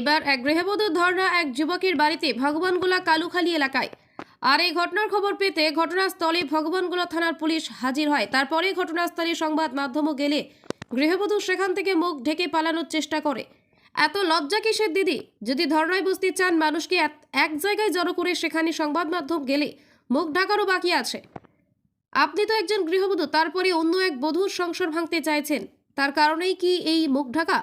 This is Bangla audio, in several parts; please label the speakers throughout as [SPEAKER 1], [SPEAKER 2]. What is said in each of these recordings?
[SPEAKER 1] এবার এক গৃহবধূর ধর্ণা এক যুবকের বাড়িতে ভগবানগোলা কালুখালী এলাকায়। আর এই ঘটনার খবর পেতে ঘটনাস্থলে ভগবানগোলা থানার পুলিশ হাজির হয়। তারপরে ঘটনাস্থলে সংবাদ মাধ্যমও গেলে গৃহবধূ সেখান থেকে মুখ ঢেকে পালানোর চেষ্টা করে। এত লজ্জা কিসের দিদি? যদি ধর্নায় বসতে চান, মানুষকে এক জায়গায় জড়ো করে সেখানে সংবাদ মাধ্যম গেলে মুখ ঢাকারও বাকি আছে। আপনি তো একজন গৃহবধূ, তারপরে অন্য এক বধূর সংসার ভাঙতে চাইছেন। তার কারণেই কি এই মুখ ঢাকা?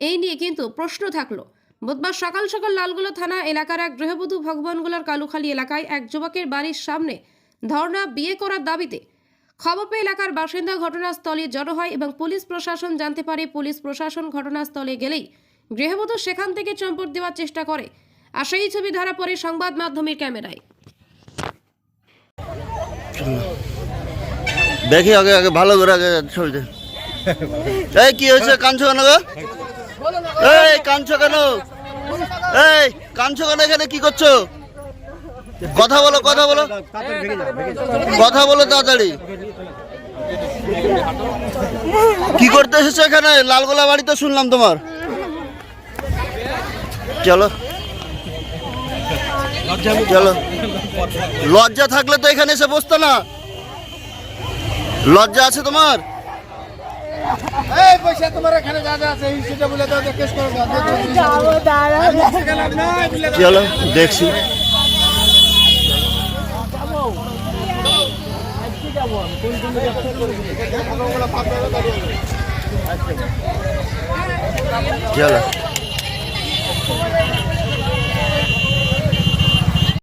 [SPEAKER 1] এই নিয়ে কিন্তু প্রশ্ন থাকল। বুধবার সকাল সকাল লালগোলা থানা এলাকার এক গৃহবধূ ভগবানগোলার কালুখালী এলাকায় এক যুবকের বাড়ির সামনে ধর্ণা বিয়ে করার দাবিতে খবর পেয়ে এলাকার বাসিন্দা ঘটনাস্থলে জড়ো হয় এবং পুলিশ প্রশাসন জানতে পারে পুলিশ প্রশাসন ঘটনাস্থলে গেলেই গৃহবধূ সেখান থেকে চম্পট দেওয়ার চেষ্টা করে। আর সেই ছবি ধরা পড়ে সংবাদ মাধ্যমের ক্যামেরায়।
[SPEAKER 2] দেখি আগে আগে ভালো করে আগে ছবিতে এই কি হয়েছে? গো? এই, কাঁদছো কেন? এই, কাঁদছো কেন এখানে? কি করছ? কথা বলো কথা বলো। কথা বলো তাড়াতাড়ি। কি করতে এসেছ এখানে? লালগোলা বাড়িতে শুনলাম তোমার। চলো। চলো। লজ্জা থাকলে তো এখানে এসে বসতো না। লজ্জা আছে তোমার?
[SPEAKER 3] এই পয়সা তোমার এখানে যা যা আছে সেটা বলে দাও কেস করে দাও।
[SPEAKER 2] চলো দেখছি। চলো।